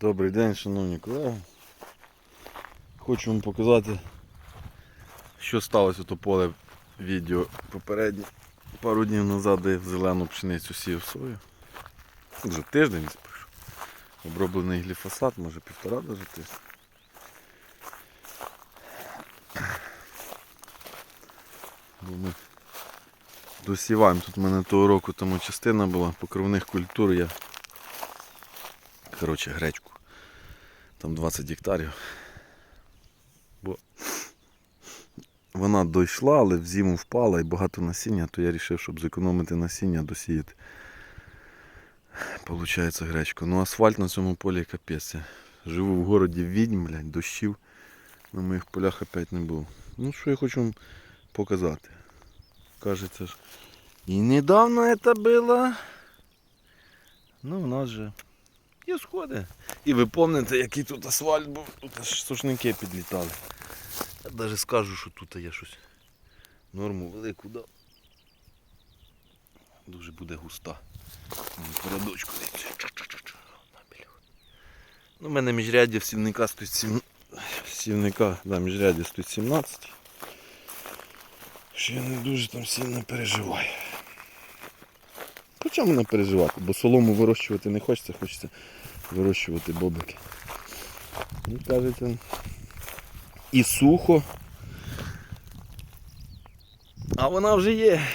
Добрий день, шановні колеги. Хочу вам показати, що сталося то поле відео попереднє. Пару днів назад я в зелену пшеницю сіяв сою. Вже тиждень спишу. Оброблений гліфосат, може півтора даже тиждень. Бо ми досіваємо. Тут в мене того року тому частина була покривних культур. Я коротше, гречку. Там 20 гектарів. Бо вона дійшла, але в зиму впала і багато насіння, то я вирішив, щоб зекономити насіння, досіяти. Получається гречку. Ну асфальт на цьому полі капець. Живу в городі відьм, блядь, дощів. На моїх полях опять не було. Ну що я хочу вам показати. Кажеться ж. І недавно це було. Ну, у нас же є сходи. І ви пам'ятаєте, який тут асфальт був, тут аж сушники підлітали. Я навіть скажу, що тут є щось. Норму велику дав. Дуже буде густа. Бля. Ну, у мене міжряддя сівника стоїть 7... Сівника, да, міжряддя стоїть 17. Що я не дуже там сильно переживаю. Хоча мене переживати, бо солому вирощувати не хочеться, хочеться вирощувати бобики. І кажете, і сухо. А вона вже є.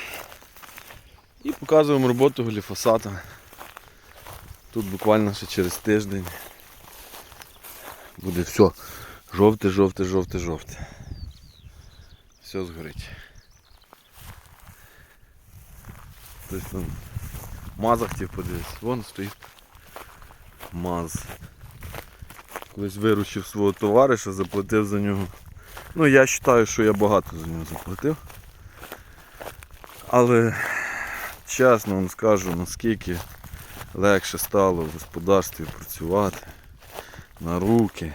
І показуємо роботу гліфосата. Тут буквально ще через тиждень буде все жовте, жовте, жовте, жовте. Все згорить. Хтось там маза хотів подивитися. Вон стоїть маз. Колись виручив свого товариша, заплатив за нього. Ну я вважаю, що я багато за нього заплатив. Але чесно вам скажу, наскільки легше стало в господарстві працювати на руки.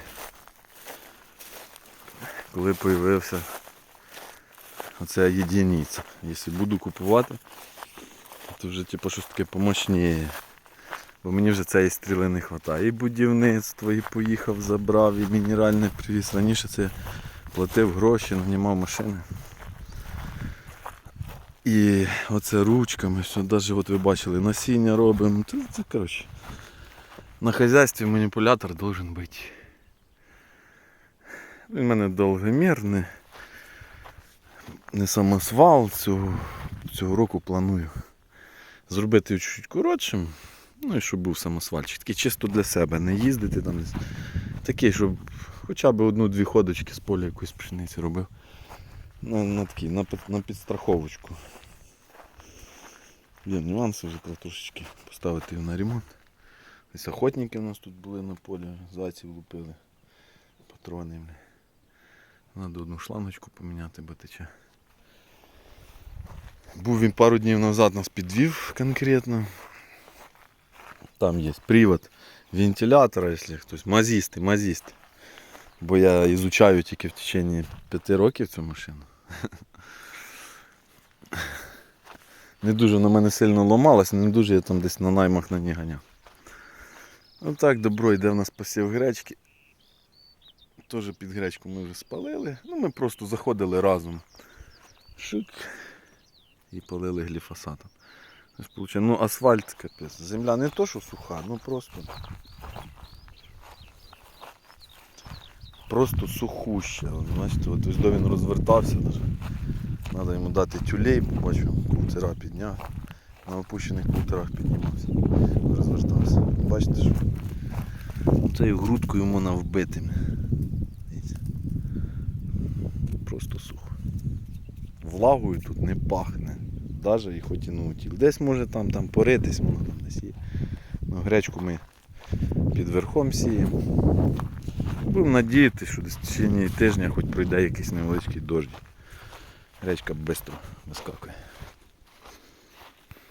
Коли з'явився оця єдиниця. Якщо буду купувати, то вже типу щось таке помощніє. Бо мені вже цієї стріли не вистачає. І будівництво, і поїхав, забрав, і мінеральний привіз. Раніше це платив гроші, нанімав машини. І оце ручками, що навіть от ви бачили, насіння робимо. Це, це коротше. На хазяйстві маніпулятор должен бути. Він мене довгомір, не, не самосвал. Цього, цього року планую зробити чуть-чуть коротшим. Ну і щоб був самосвальчик. Такий чисто для себе, не їздити там. Такий, щоб хоча б одну-дві ходочки з поля якоїсь пшениці робив. На, на, такий, на, на підстраховочку. Є нюанси вже треба трошечки поставити його на ремонт. Ось охотники у нас тут були на полі, зайців лупили. Патрони. Надо одну шлангочку поміняти, бо тече. Був він пару днів назад нас підвів конкретно. Там є привод вентилятора, якщо хтось. Мазісти, мазісти. Бо я ізучаю тільки в течение п'яти років цю машину. Не дуже на мене сильно ламалась, не дуже я там десь на наймах на ній ганяв. Ну так, добро, йде в нас посів гречки. Теж під гречку ми вже спалили. Ну ми просто заходили разом. Шик. І полили гліфосатом. Ну асфальт капець. Земля не то, що суха, ну просто. Просто сухуща. Бачите, от ось до він розвертався. Даже. Треба йому дати тюлей, побачив, култера підняв. На опущених култерах піднімався. Розвертався. Бачите, що цією грудкою можна вбити. Просто сухо. Влагою тут не пахне. Даже і хоч і наутіл. Десь може там, там поритись, воно там десь є. Ну, гречку ми під верхом сіємо. Будемо надіятися, що десь в течение тижня хоч пройде якийсь невеличкий дощ. Гречка швидко вискакує.